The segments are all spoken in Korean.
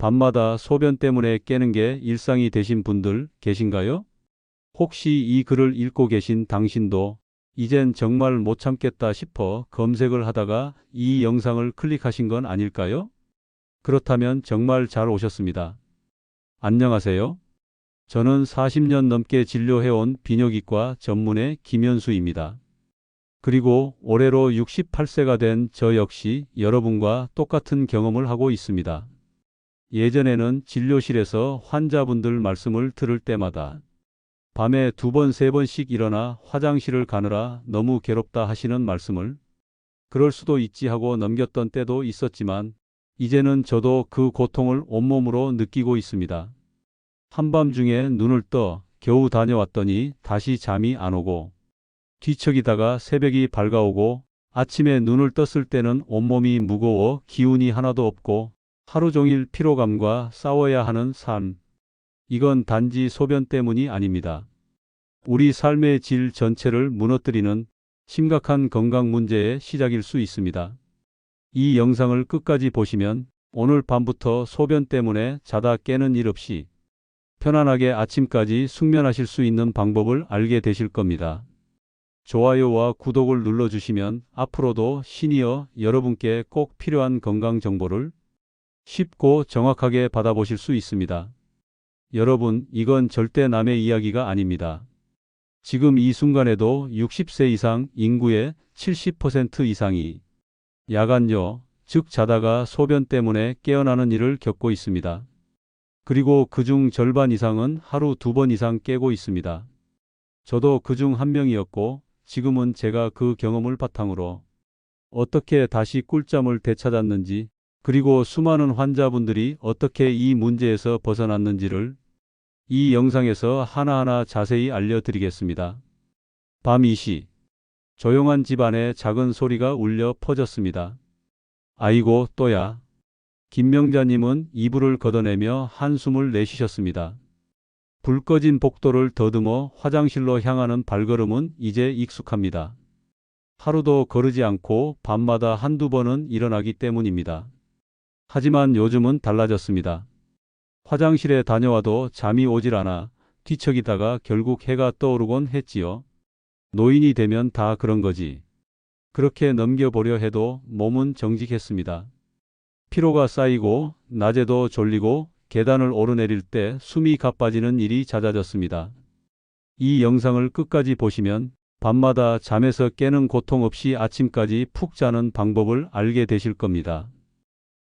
밤마다 소변 때문에 깨는 게 일상이 되신 분들 계신가요? 혹시 이 글을 읽고 계신 당신도 이젠 정말 못 참겠다 싶어 검색을 하다가 이 영상을 클릭하신 건 아닐까요? 그렇다면 정말 잘 오셨습니다. 안녕하세요. 저는 40년 넘게 진료해온 비뇨기과 전문의 김현수입니다. 그리고 올해로 68세가 된 저 역시 여러분과 똑같은 경험을 하고 있습니다. 예전에는 진료실에서 환자분들 말씀을 들을 때마다 밤에 두 번, 세 번씩 일어나 화장실을 가느라 너무 괴롭다 하시는 말씀을 그럴 수도 있지 하고 넘겼던 때도 있었지만 이제는 저도 그 고통을 온몸으로 느끼고 있습니다. 한밤중에 눈을 떠 겨우 다녀왔더니 다시 잠이 안 오고 뒤척이다가 새벽이 밝아오고 아침에 눈을 떴을 때는 온몸이 무거워 기운이 하나도 없고 하루 종일 피로감과 싸워야 하는 삶. 이건 단지 소변 때문이 아닙니다. 우리 삶의 질 전체를 무너뜨리는 심각한 건강 문제의 시작일 수 있습니다. 이 영상을 끝까지 보시면 오늘 밤부터 소변 때문에 자다 깨는 일 없이 편안하게 아침까지 숙면하실 수 있는 방법을 알게 되실 겁니다. 좋아요와 구독을 눌러주시면 앞으로도 시니어 여러분께 꼭 필요한 건강 정보를 쉽고 정확하게 받아보실 수 있습니다. 여러분, 이건 절대 남의 이야기가 아닙니다. 지금 이 순간에도 60세 이상 인구의 70% 이상이 야간요, 즉 자다가 소변 때문에 깨어나는 일을 겪고 있습니다. 그리고 그중 절반 이상은 하루 두 번 이상 깨고 있습니다. 저도 그중 한 명이었고 지금은 제가 그 경험을 바탕으로 어떻게 다시 꿀잠을 되찾았는지 그리고 수많은 환자분들이 어떻게 이 문제에서 벗어났는지를 이 영상에서 하나하나 자세히 알려드리겠습니다. 밤 2시 조용한 집안에 작은 소리가 울려 퍼졌습니다. 아이고 또야. 김명자님은 이불을 걷어내며 한숨을 내쉬셨습니다. 불 꺼진 복도를 더듬어 화장실로 향하는 발걸음은 이제 익숙합니다. 하루도 거르지 않고 밤마다 한두 번은 일어나기 때문입니다. 하지만 요즘은 달라졌습니다. 화장실에 다녀와도 잠이 오질 않아 뒤척이다가 결국 해가 떠오르곤 했지요. 노인이 되면 다 그런 거지. 그렇게 넘겨보려 해도 몸은 정직했습니다. 피로가 쌓이고 낮에도 졸리고 계단을 오르내릴 때 숨이 가빠지는 일이 잦아졌습니다. 이 영상을 끝까지 보시면 밤마다 잠에서 깨는 고통 없이 아침까지 푹 자는 방법을 알게 되실 겁니다.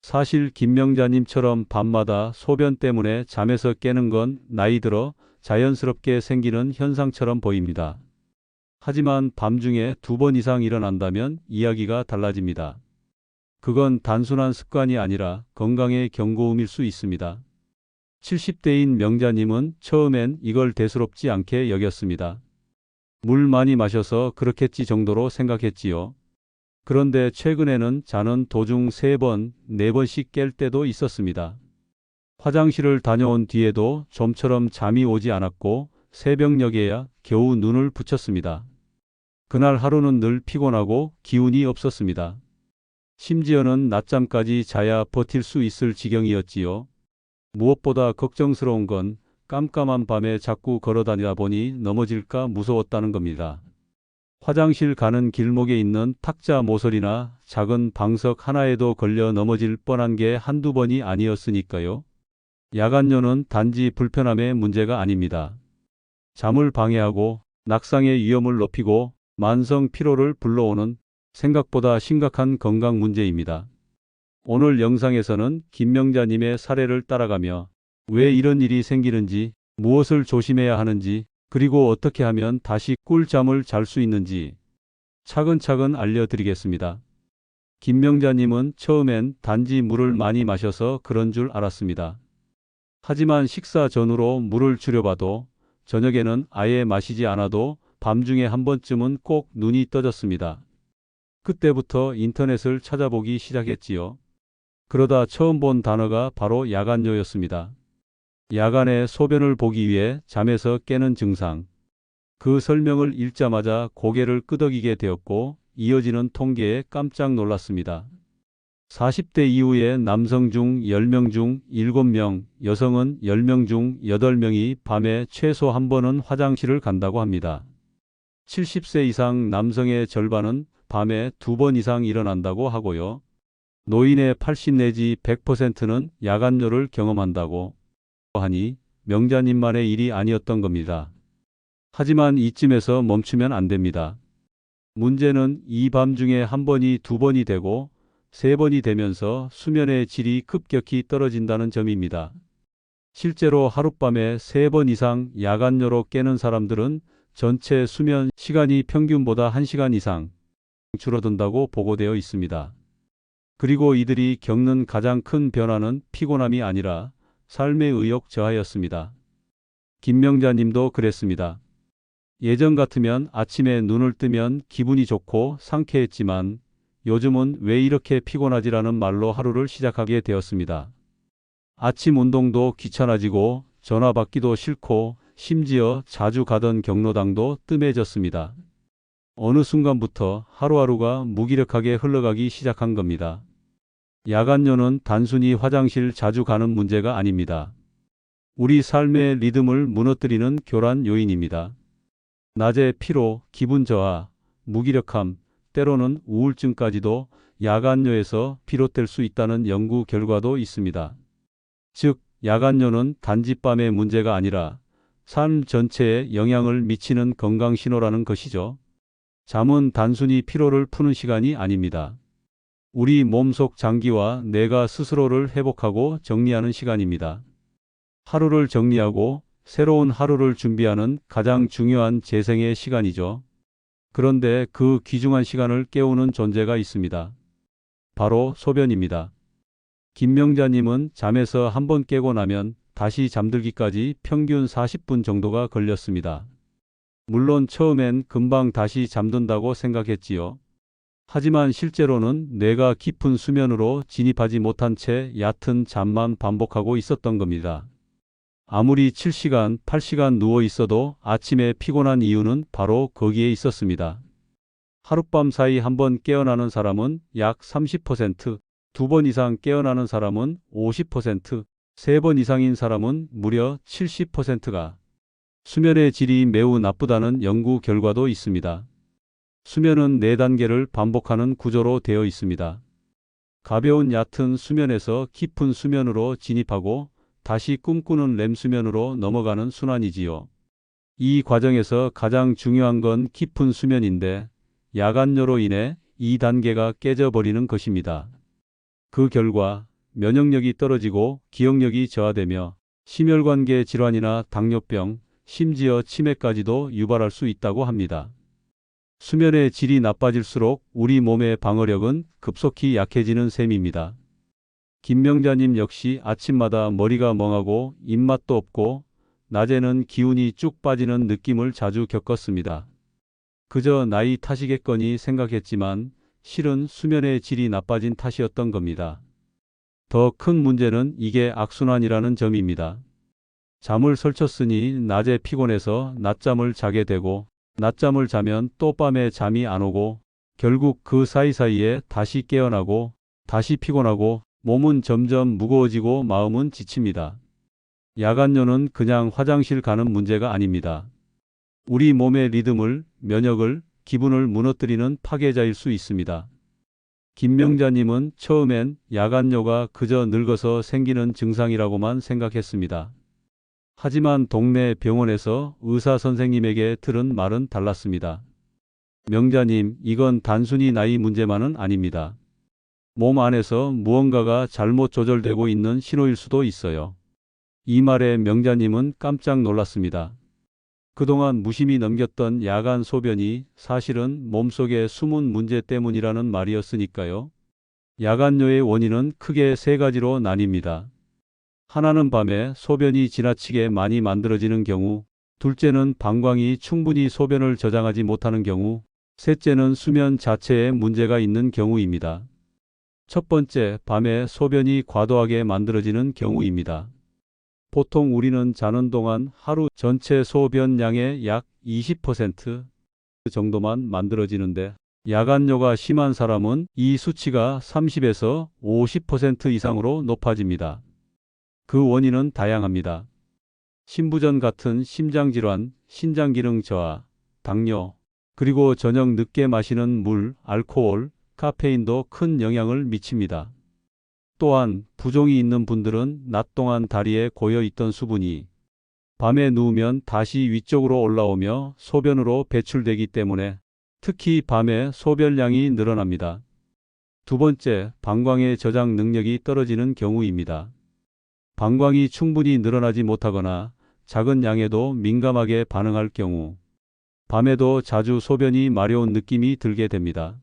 사실 김명자님처럼 밤마다 소변 때문에 잠에서 깨는 건 나이 들어 자연스럽게 생기는 현상처럼 보입니다. 하지만 밤중에 두 번 이상 일어난다면 이야기가 달라집니다. 그건 단순한 습관이 아니라 건강의 경고음일 수 있습니다. 70대인 명자님은 처음엔 이걸 대수롭지 않게 여겼습니다. 물 많이 마셔서 그렇겠지 정도로 생각했지요. 그런데 최근에는 자는 도중 세 번, 네 번씩 깰 때도 있었습니다. 화장실을 다녀온 뒤에도 좀처럼 잠이 오지 않았고 새벽녘에야 겨우 눈을 붙였습니다. 그날 하루는 늘 피곤하고 기운이 없었습니다. 심지어는 낮잠까지 자야 버틸 수 있을 지경이었지요. 무엇보다 걱정스러운 건 깜깜한 밤에 자꾸 걸어다니다 보니 넘어질까 무서웠다는 겁니다. 화장실 가는 길목에 있는 탁자 모서리나 작은 방석 하나에도 걸려 넘어질 뻔한 게 한두 번이 아니었으니까요. 야간요는 단지 불편함의 문제가 아닙니다. 잠을 방해하고 낙상의 위험을 높이고 만성 피로를 불러오는 생각보다 심각한 건강 문제입니다. 오늘 영상에서는 김명자님의 사례를 따라가며 왜 이런 일이 생기는지, 무엇을 조심해야 하는지, 그리고 어떻게 하면 다시 꿀잠을 잘 수 있는지 차근차근 알려드리겠습니다. 김명자님은 처음엔 단지 물을 많이 마셔서 그런 줄 알았습니다. 하지만 식사 전후로 물을 줄여봐도 저녁에는 아예 마시지 않아도 밤중에 한 번쯤은 꼭 눈이 떠졌습니다. 그때부터 인터넷을 찾아보기 시작했지요. 그러다 처음 본 단어가 바로 야간요였습니다. 야간에 소변을 보기 위해 잠에서 깨는 증상. 그 설명을 읽자마자 고개를 끄덕이게 되었고 이어지는 통계에 깜짝 놀랐습니다. 40대 이후에 남성 중 10명 중 7명, 여성은 10명 중 8명이 밤에 최소 한 번은 화장실을 간다고 합니다. 70세 이상 남성의 절반은 밤에 두 번 이상 일어난다고 하고요. 노인의 80 내지 100%는 야간뇨를 경험한다고 하니 명자님만의 일이 아니었던 겁니다. 하지만 이쯤에서 멈추면 안 됩니다. 문제는 이 밤 중에 한 번이 두 번이 되고 세 번이 되면서 수면의 질이 급격히 떨어진다는 점입니다. 실제로 하룻밤에 세 번 이상 야간뇨로 깨는 사람들은 전체 수면 시간이 평균보다 1시간 이상 줄어든다고 보고되어 있습니다. 그리고 이들이 겪는 가장 큰 변화는 피곤함이 아니라 삶의 의욕 저하였습니다. 김명자님도 그랬습니다. 예전 같으면 아침에 눈을 뜨면 기분이 좋고 상쾌했지만 요즘은 왜 이렇게 피곤하지라는 말로 하루를 시작하게 되었습니다. 아침 운동도 귀찮아지고 전화 받기도 싫고 심지어 자주 가던 경로당도 뜸해졌습니다. 어느 순간부터 하루하루가 무기력하게 흘러가기 시작한 겁니다. 야간뇨는 단순히 화장실 자주 가는 문제가 아닙니다. 우리 삶의 리듬을 무너뜨리는 교란 요인입니다. 낮에 피로, 기분 저하, 무기력함, 때로는 우울증까지도 야간뇨에서 비롯될 수 있다는 연구 결과도 있습니다. 즉, 야간뇨는 단지 밤의 문제가 아니라 삶 전체에 영향을 미치는 건강 신호라는 것이죠. 잠은 단순히 피로를 푸는 시간이 아닙니다. 우리 몸속 장기와 뇌가 스스로를 회복하고 정리하는 시간입니다. 하루를 정리하고 새로운 하루를 준비하는 가장 중요한 재생의 시간이죠. 그런데 그 귀중한 시간을 깨우는 존재가 있습니다. 바로 소변입니다. 김명자님은 잠에서 한 번 깨고 나면 다시 잠들기까지 평균 40분 정도가 걸렸습니다. 물론 처음엔 금방 다시 잠든다고 생각했지요. 하지만 실제로는 뇌가 깊은 수면으로 진입하지 못한 채 얕은 잠만 반복하고 있었던 겁니다. 아무리 7시간, 8시간 누워 있어도 아침에 피곤한 이유는 바로 거기에 있었습니다. 하룻밤 사이 한 번 깨어나는 사람은 약 30%, 두 번 이상 깨어나는 사람은 50%, 세 번 이상인 사람은 무려 70%가 수면의 질이 매우 나쁘다는 연구 결과도 있습니다. 수면은 4단계를 반복하는 구조로 되어 있습니다. 가벼운 얕은 수면에서 깊은 수면으로 진입하고 다시 꿈꾸는 렘 수면으로 넘어가는 순환이지요. 이 과정에서 가장 중요한 건 깊은 수면인데 야간뇨로 인해 이 단계가 깨져버리는 것입니다. 그 결과 면역력이 떨어지고 기억력이 저하되며 심혈관계 질환이나 당뇨병, 심지어 치매까지도 유발할 수 있다고 합니다. 수면의 질이 나빠질수록 우리 몸의 방어력은 급속히 약해지는 셈입니다. 김명자님 역시 아침마다 머리가 멍하고 입맛도 없고 낮에는 기운이 쭉 빠지는 느낌을 자주 겪었습니다. 그저 나이 탓이겠거니 생각했지만 실은 수면의 질이 나빠진 탓이었던 겁니다. 더 큰 문제는 이게 악순환이라는 점입니다. 잠을 설쳤으니 낮에 피곤해서 낮잠을 자게 되고 낮잠을 자면 또 밤에 잠이 안 오고 결국 그 사이사이에 다시 깨어나고 다시 피곤하고 몸은 점점 무거워지고 마음은 지칩니다. 야간뇨는 그냥 화장실 가는 문제가 아닙니다. 우리 몸의 리듬을, 면역을, 기분을 무너뜨리는 파괴자일 수 있습니다. 김명자님은 처음엔 야간뇨가 그저 늙어서 생기는 증상이라고만 생각했습니다. 하지만 동네 병원에서 의사 선생님에게 들은 말은 달랐습니다. 명자님, 이건 단순히 나이 문제만은 아닙니다. 몸 안에서 무언가가 잘못 조절되고 있는 신호일 수도 있어요. 이 말에 명자님은 깜짝 놀랐습니다. 그동안 무심히 넘겼던 야간 소변이 사실은 몸속의 숨은 문제 때문이라는 말이었으니까요. 야간뇨의 원인은 크게 세 가지로 나뉩니다. 하나는 밤에 소변이 지나치게 많이 만들어지는 경우, 둘째는 방광이 충분히 소변을 저장하지 못하는 경우, 셋째는 수면 자체에 문제가 있는 경우입니다. 첫 번째, 밤에 소변이 과도하게 만들어지는 경우입니다. 보통 우리는 자는 동안 하루 전체 소변량의 약 20% 정도만 만들어지는데 야간뇨가 심한 사람은 이 수치가 30에서 50% 이상으로 높아집니다. 그 원인은 다양합니다. 신부전 같은 심장질환, 신장기능 저하, 당뇨, 그리고 저녁 늦게 마시는 물, 알코올, 카페인도 큰 영향을 미칩니다. 또한 부종이 있는 분들은 낮 동안 다리에 고여 있던 수분이 밤에 누우면 다시 위쪽으로 올라오며 소변으로 배출되기 때문에 특히 밤에 소변량이 늘어납니다. 두 번째, 방광의 저장 능력이 떨어지는 경우입니다. 방광이 충분히 늘어나지 못하거나 작은 양에도 민감하게 반응할 경우 밤에도 자주 소변이 마려운 느낌이 들게 됩니다.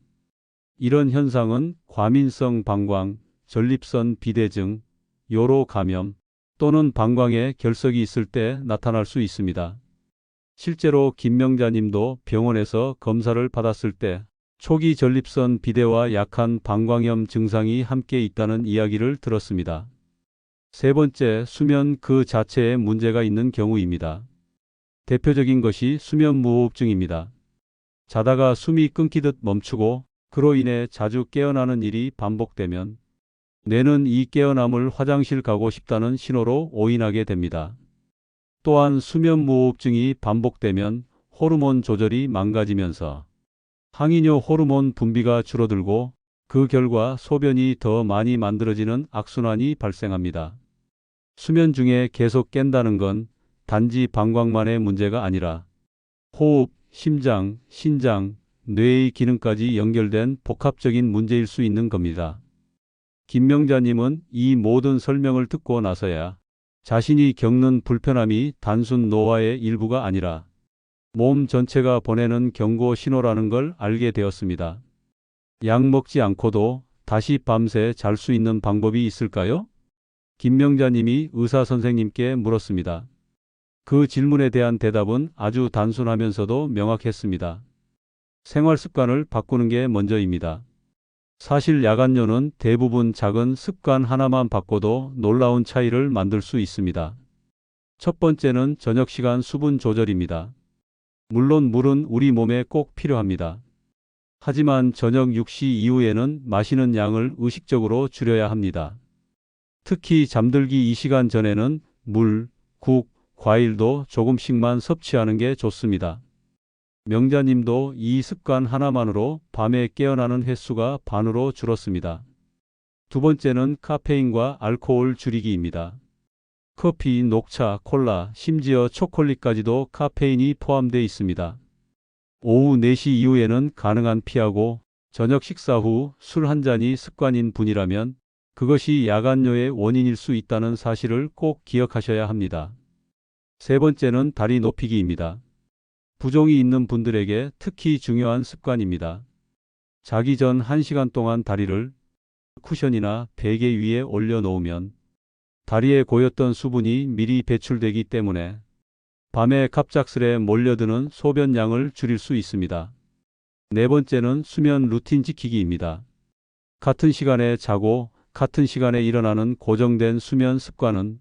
이런 현상은 과민성 방광, 전립선 비대증, 요로 감염 또는 방광에 결석이 있을 때 나타날 수 있습니다. 실제로 김명자님도 병원에서 검사를 받았을 때 초기 전립선 비대와 약한 방광염 증상이 함께 있다는 이야기를 들었습니다. 세 번째, 수면 그 자체에 문제가 있는 경우입니다. 대표적인 것이 수면 무호흡증입니다. 자다가 숨이 끊기듯 멈추고 그로 인해 자주 깨어나는 일이 반복되면 뇌는 이 깨어남을 화장실 가고 싶다는 신호로 오인하게 됩니다. 또한 수면 무호흡증이 반복되면 호르몬 조절이 망가지면서 항이뇨 호르몬 분비가 줄어들고 그 결과 소변이 더 많이 만들어지는 악순환이 발생합니다. 수면 중에 계속 깬다는 건 단지 방광만의 문제가 아니라 호흡, 심장, 신장, 뇌의 기능까지 연결된 복합적인 문제일 수 있는 겁니다. 김명자님은 이 모든 설명을 듣고 나서야 자신이 겪는 불편함이 단순 노화의 일부가 아니라 몸 전체가 보내는 경고 신호라는 걸 알게 되었습니다. 약 먹지 않고도 다시 밤새 잘 수 있는 방법이 있을까요? 김명자님이 의사 선생님께 물었습니다. 그 질문에 대한 대답은 아주 단순하면서도 명확했습니다. 생활 습관을 바꾸는 게 먼저입니다. 사실 야간뇨는 대부분 작은 습관 하나만 바꿔도 놀라운 차이를 만들 수 있습니다. 첫 번째는 저녁 시간 수분 조절입니다. 물론 물은 우리 몸에 꼭 필요합니다. 하지만 저녁 6시 이후에는 마시는 양을 의식적으로 줄여야 합니다. 특히 잠들기 2시간 전에는 물, 국, 과일도 조금씩만 섭취하는 게 좋습니다. 명자님도 이 습관 하나만으로 밤에 깨어나는 횟수가 반으로 줄었습니다. 두 번째는 카페인과 알코올 줄이기입니다. 커피, 녹차, 콜라, 심지어 초콜릿까지도 카페인이 포함되어 있습니다. 오후 4시 이후에는 가능한 피하고 저녁 식사 후 술 한 잔이 습관인 분이라면 그것이 야간뇨의 원인일 수 있다는 사실을 꼭 기억하셔야 합니다. 세 번째는 다리 높이기입니다. 부종이 있는 분들에게 특히 중요한 습관입니다. 자기 전 1시간 동안 다리를 쿠션이나 베개 위에 올려놓으면 다리에 고였던 수분이 미리 배출되기 때문에 밤에 갑작스레 몰려드는 소변량을 줄일 수 있습니다. 네 번째는 수면 루틴 지키기입니다. 같은 시간에 자고 같은 시간에 일어나는 고정된 수면 습관은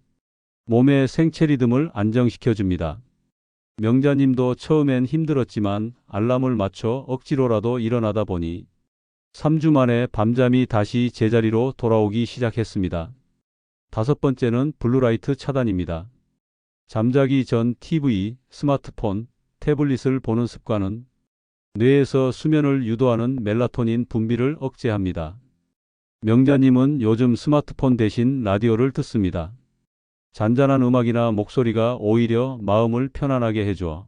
몸의 생체 리듬을 안정시켜 줍니다. 명자님도 처음엔 힘들었지만 알람을 맞춰 억지로라도 일어나다 보니 3주 만에 밤잠이 다시 제자리로 돌아오기 시작했습니다. 다섯 번째는 블루라이트 차단입니다. 잠자기 전 TV, 스마트폰, 태블릿을 보는 습관은 뇌에서 수면을 유도하는 멜라토닌 분비를 억제합니다. 명자님은 요즘 스마트폰 대신 라디오를 듣습니다. 잔잔한 음악이나 목소리가 오히려 마음을 편안하게 해줘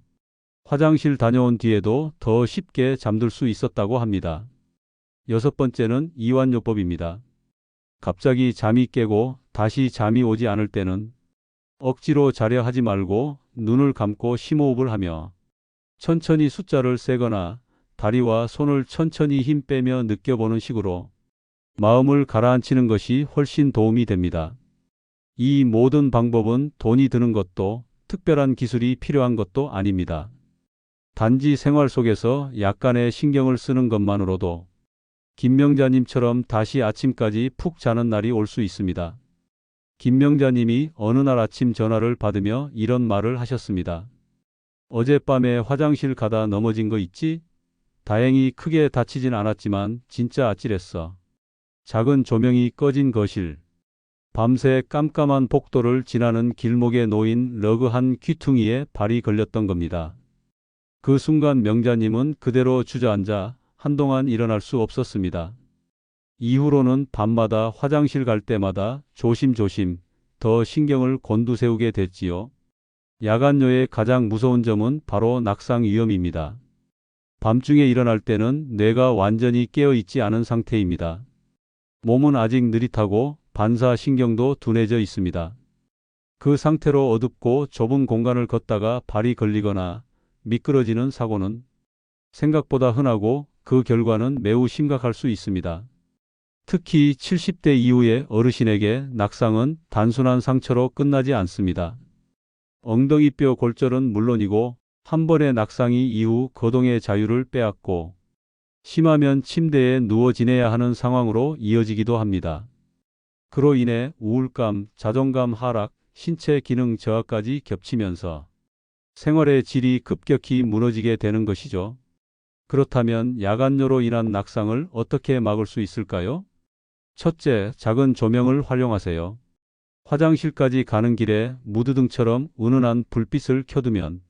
화장실 다녀온 뒤에도 더 쉽게 잠들 수 있었다고 합니다. 여섯 번째는 이완요법입니다. 갑자기 잠이 깨고 다시 잠이 오지 않을 때는 억지로 자려 하지 말고 눈을 감고 심호흡을 하며 천천히 숫자를 세거나 다리와 손을 천천히 힘 빼며 느껴보는 식으로 마음을 가라앉히는 것이 훨씬 도움이 됩니다. 이 모든 방법은 돈이 드는 것도 특별한 기술이 필요한 것도 아닙니다. 단지 생활 속에서 약간의 신경을 쓰는 것만으로도 김명자님처럼 다시 아침까지 푹 자는 날이 올 수 있습니다. 김명자님이 어느 날 아침 전화를 받으며 이런 말을 하셨습니다. 어젯밤에 화장실 가다 넘어진 거 있지? 다행히 크게 다치진 않았지만 진짜 아찔했어. 작은 조명이 꺼진 거실. 밤새 깜깜한 복도를 지나는 길목에 놓인 러그 한 귀퉁이에 발이 걸렸던 겁니다. 그 순간 명자님은 그대로 주저앉아 한동안 일어날 수 없었습니다. 이후로는 밤마다 화장실 갈 때마다 조심조심 더 신경을 곤두세우게 됐지요. 야간요의 가장 무서운 점은 바로 낙상 위험입니다. 밤중에 일어날 때는 뇌가 완전히 깨어 있지 않은 상태입니다. 몸은 아직 느릿하고 반사신경도 둔해져 있습니다. 그 상태로 어둡고 좁은 공간을 걷다가 발이 걸리거나 미끄러지는 사고는 생각보다 흔하고 그 결과는 매우 심각할 수 있습니다. 특히 70대 이후의 어르신에게 낙상은 단순한 상처로 끝나지 않습니다. 엉덩이뼈 골절은 물론이고 한 번의 낙상이 이후 거동의 자유를 빼앗고 심하면 침대에 누워 지내야 하는 상황으로 이어지기도 합니다. 그로 인해 우울감, 자존감 하락, 신체 기능 저하까지 겹치면서 생활의 질이 급격히 무너지게 되는 것이죠. 그렇다면 야간요로 인한 낙상을 어떻게 막을 수 있을까요? 첫째, 작은 조명을 활용하세요. 화장실까지 가는 길에 무드등처럼 은은한 불빛을 켜두면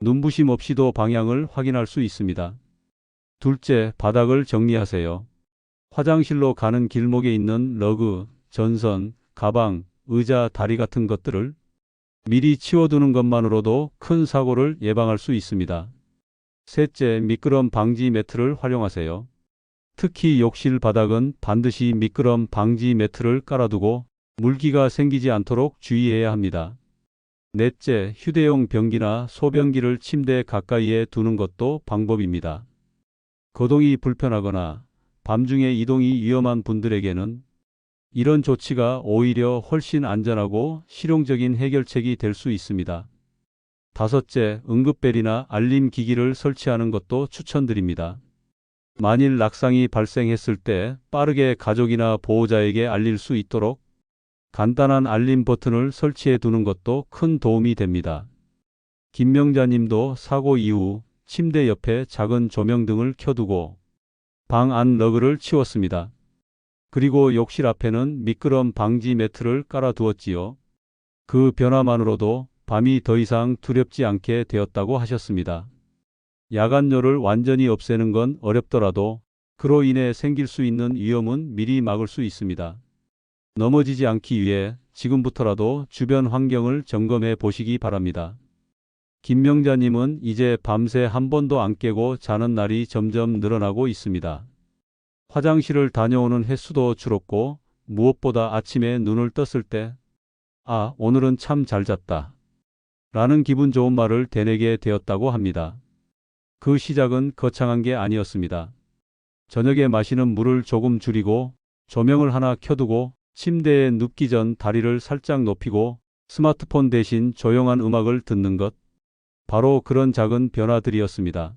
눈부심 없이도 방향을 확인할 수 있습니다. 둘째, 바닥을 정리하세요. 화장실로 가는 길목에 있는 러그, 전선, 가방, 의자, 다리 같은 것들을 미리 치워두는 것만으로도 큰 사고를 예방할 수 있습니다. 셋째, 미끄럼 방지 매트를 활용하세요. 특히 욕실 바닥은 반드시 미끄럼 방지 매트를 깔아두고 물기가 생기지 않도록 주의해야 합니다. 넷째, 휴대용 변기나 소변기를 침대 가까이에 두는 것도 방법입니다. 거동이 불편하거나 밤중에 이동이 위험한 분들에게는 이런 조치가 오히려 훨씬 안전하고 실용적인 해결책이 될 수 있습니다. 다섯째, 응급벨이나 알림 기기를 설치하는 것도 추천드립니다. 만일 낙상이 발생했을 때 빠르게 가족이나 보호자에게 알릴 수 있도록 간단한 알림 버튼을 설치해 두는 것도 큰 도움이 됩니다. 김명자님도 사고 이후 침대 옆에 작은 조명 등을 켜두고 방 안 러그를 치웠습니다. 그리고 욕실 앞에는 미끄럼 방지 매트를 깔아두었지요. 그 변화만으로도 밤이 더 이상 두렵지 않게 되었다고 하셨습니다. 야간요를 완전히 없애는 건 어렵더라도 그로 인해 생길 수 있는 위험은 미리 막을 수 있습니다. 넘어지지 않기 위해 지금부터라도 주변 환경을 점검해 보시기 바랍니다. 김명자님은 이제 밤새 한 번도 안 깨고 자는 날이 점점 늘어나고 있습니다. 화장실을 다녀오는 횟수도 줄었고 무엇보다 아침에 눈을 떴을 때 아, 오늘은 참 잘 잤다. 라는 기분 좋은 말을 되내게 되었다고 합니다. 그 시작은 거창한 게 아니었습니다. 저녁에 마시는 물을 조금 줄이고 조명을 하나 켜두고 침대에 눕기 전 다리를 살짝 높이고 스마트폰 대신 조용한 음악을 듣는 것. 바로 그런 작은 변화들이었습니다.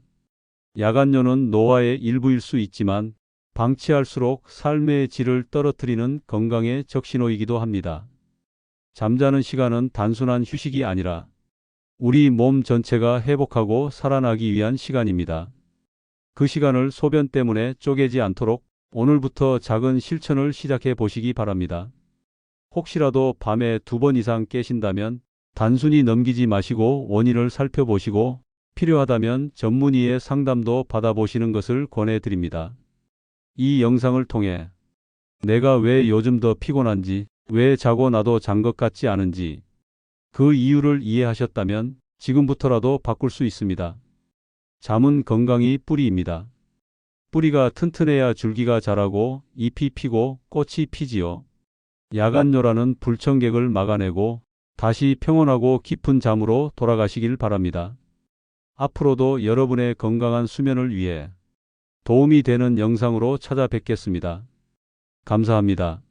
야간요는 노화의 일부일 수 있지만 방치할수록 삶의 질을 떨어뜨리는 건강의 적신호이기도 합니다. 잠자는 시간은 단순한 휴식이 아니라 우리 몸 전체가 회복하고 살아나기 위한 시간입니다. 그 시간을 소변 때문에 쪼개지 않도록 오늘부터 작은 실천을 시작해 보시기 바랍니다. 혹시라도 밤에 두 번 이상 깨신다면 단순히 넘기지 마시고 원인을 살펴보시고 필요하다면 전문의의 상담도 받아보시는 것을 권해드립니다. 이 영상을 통해 내가 왜 요즘 더 피곤한지, 왜 자고 나도 잔 것 같지 않은지 그 이유를 이해하셨다면 지금부터라도 바꿀 수 있습니다. 잠은 건강이 뿌리입니다. 뿌리가 튼튼해야 줄기가 자라고 잎이 피고 꽃이 피지요. 야간요라는 불청객을 막아내고 다시 평온하고 깊은 잠으로 돌아가시길 바랍니다. 앞으로도 여러분의 건강한 수면을 위해 도움이 되는 영상으로 찾아뵙겠습니다. 감사합니다.